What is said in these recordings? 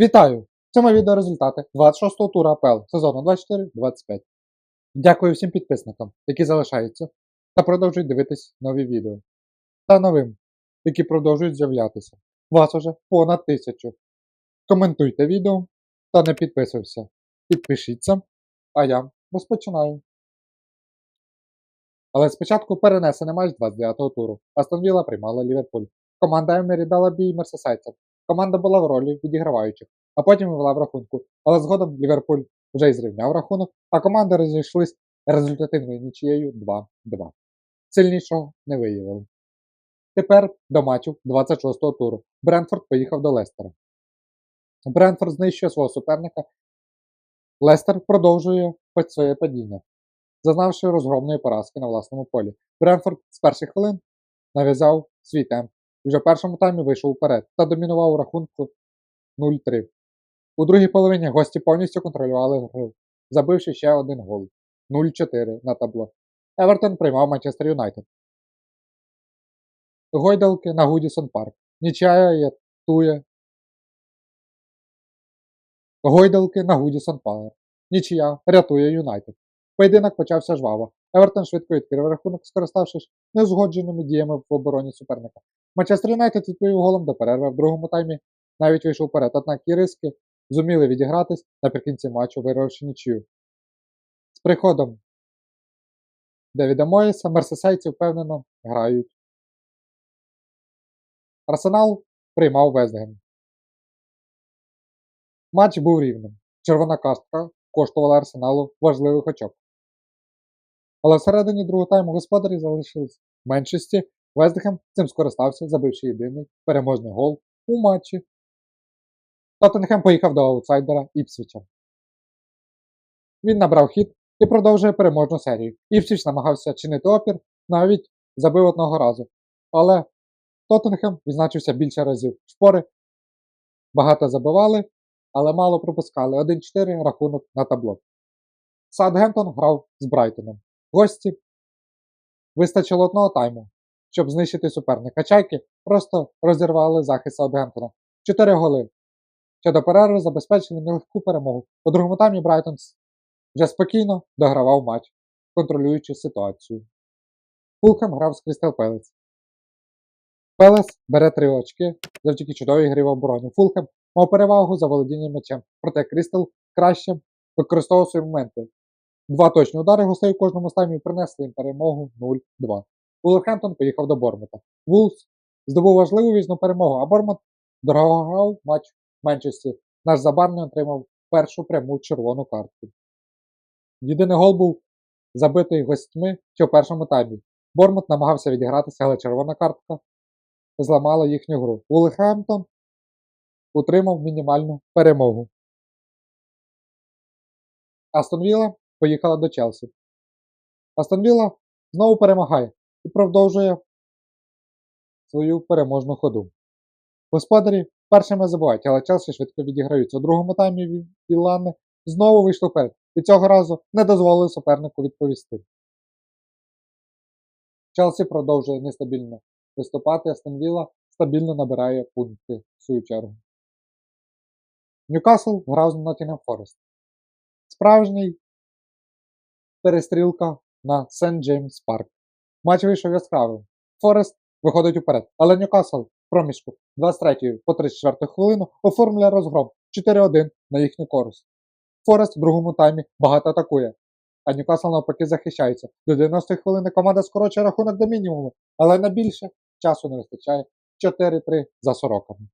Вітаю! В цьому відео результати 26-го тура АПЛ сезону 24-25. Дякую всім підписникам, які залишаються та продовжують дивитись нові відео. Та новим, які продовжують з'являтися. Вас уже понад тисячу. Коментуйте відео та не підписуйся. Підпишіться, а я розпочинаю. Але спочатку перенесений матч 29-го туру. Астон Вілла приймала Ліверпуль. Команда Емері дала бій мерсесайцям. Команда була в ролі відіграваючих, а потім вела в рахунку. Але згодом Ліверпуль вже й зрівняв рахунок, а команди розійшлись результативною нічією 2-2. Сильнішого не виявили. Тепер до матчу 26-го туру. Брентфорд поїхав до Лестера. Брентфорд знищує свого суперника. Лестер продовжує своє падіння, зазнавши розгромної поразки на власному полі. Брентфорд з перших хвилин нав'язав свій темп. Вже в першому таймі вийшов уперед та домінував у рахунку 0-3. У другій половині гості повністю контролювали гру, забивши ще один гол 0-4 на табло. Евертон приймав Манчестер Юнайтед. Гойдалки на Гудісон Парк. Нічая рятує. Гойдалки на Гудісон Парк. Нічия рятує Юнайтед. Поєдинок почався жваво. Евертон швидко відкрив рахунок, скориставшись неузгодженими діями в обороні суперника. Манчестер Юнайтед відповів голом до перерви в другому таймі, навіть вийшов вперед, однак іриски зуміли відігратись наприкінці матчу, вигравши нічию. З приходом Девіда Моїса мерсесайці впевнено грають. Арсенал приймав Вестгем. Матч був рівним. Червона кастка коштувала Арсеналу важливих очок. Але всередині другого тайму господарі залишились в меншості. Вестгем цим скористався, забивши єдиний переможний гол у матчі. Тоттенхем поїхав до аутсайдера Іпсвіча. Він набрав хід і продовжує переможну серію. Іпсвіч намагався чинити опір, навіть забив одного разу. Але Тоттенхем відзначився більше разів. Шпори багато забивали, але мало пропускали. 1-4 рахунок на табло. Саутгемптон грав з Брайтоном. Гості вистачило одного тайму, щоб знищити суперника. Чайки просто розірвали захист Саутгемптона. Чотири голи. Ще до перерви забезпечили нелегку перемогу. У другому таймі Брайтон вже спокійно догравав матч, контролюючи ситуацію. Фулхем грав з Крістел Пелес. Пелес бере три очки завдяки чудовій грі в обороні. Фулхем мав перевагу за володінням м'ячем, проте Крістел краще використовував свої моменти. Два точні удари гостей у кожному стаймі принесли їм перемогу 0-2. Вулверхемптон поїхав до Бормута. Вулс здобув важливу візну перемогу, а Бормут дорогав матч в Менчесті. Наш забарний отримав першу пряму червону картку. Єдиний гол був забитий гостьми ще в першому таймі. Бормут намагався відігратися, але червона картка зламала їхню гру. Вулверхемптон утримав мінімальну перемогу. Астон Вілла поїхала до Челсі. Астон Вілла знову перемагає і продовжує свою переможну ходу. Господарі першими забувають, але Челсі швидко відіграються. У другому таймі Віллани знову вийшли вперед і цього разу не дозволили супернику відповісти. Челсі продовжує нестабільно виступати, Астон Вілла стабільно набирає пункти в свою чергу. Ньюкасл грав з Ноттінгем Форест. Справжній перестрілка на Сент Джеймс Парк. Матч вийшов яскравим. Форест виходить уперед, але Ньюкасл проміжку 23 по 34 хвилину оформлює розгром 4-1 на їхню користь. Форест в другому таймі багато атакує, а Ньюкасл навпаки захищається. До 90 хвилини команда скорочує рахунок до мінімуму, але на більше часу не вистачає 4-3 за сороками.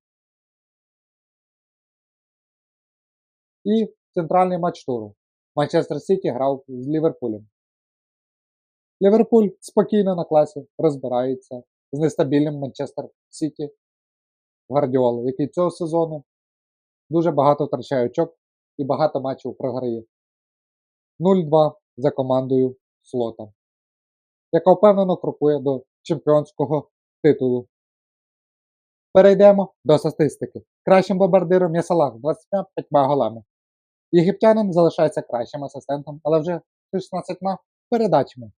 І центральний матч туру. Манчестер Сіті грав з Ліверпулем. Ліверпуль спокійно на класі розбирається з нестабільним Манчестер Сіті Гвардіоли, який цього сезону дуже багато втрачає очок і багато матчів програє. 0-2 за командою Слота, яка впевнено крокує до чемпіонського титулу. Перейдемо до статистики. Кращим бомбардиром є Салах 25 голами. Єгиптянин залишається кращим асистентом, але вже 16 передачами.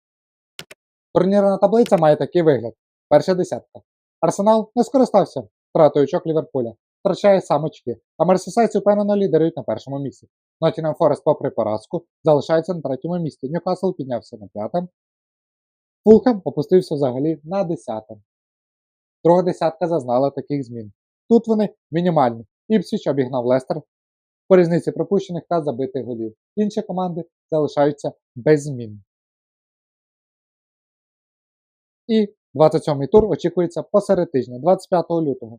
Турнірна таблиця має такий вигляд: перша десятка. Арсенал не скористався втратою очок Ліверпуля. втрачає сам очки, а Мерсисайці впевнено лідерують на першому місці. Ноттінгем Форест, попри поразку, залишається на третьому місці. Ньюкасл піднявся на п'яте. Фулхем опустився взагалі на десяте. Друга десятка зазнала таких змін. Тут вони мінімальні. Іпсіч обігнав Лестер по різниці пропущених та забитих голів. Інші команди залишаються без змін. І 27-й тур очікується посеред тижня, 25 лютого.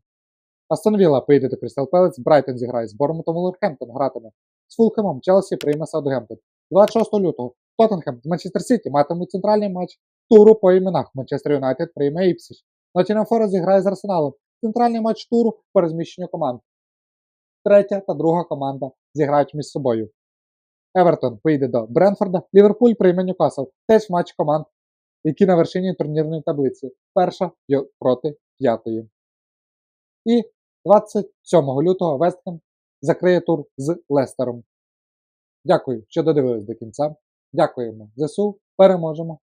Астон Вілла поїде до Крістал Пелець, Брайтон зіграє з Бормутом, Вулверхемптон гратиме з Фулхемом, Челсі прийме Саутгемптон. 26 лютого Тоттенхем з Манчестер Сіті матимуть центральний матч туру по іменах. Манчестер Юнайтед прийме Іпсіч. Ноттінгем Форест зіграє з Арсеналом. Центральний матч туру по розміщенню команд. Третя та друга команда зіграють між собою. Евертон поїде до Бренфорда, Ліверпуль прийме Ньюкасл. Теж матч команд, які на вершині турнірної таблиці. Перша проти п'ятої. І 27 лютого Вестхем закриє тур з Лестером. Дякую, що додивились до кінця. Дякуємо ЗСУ. Переможемо!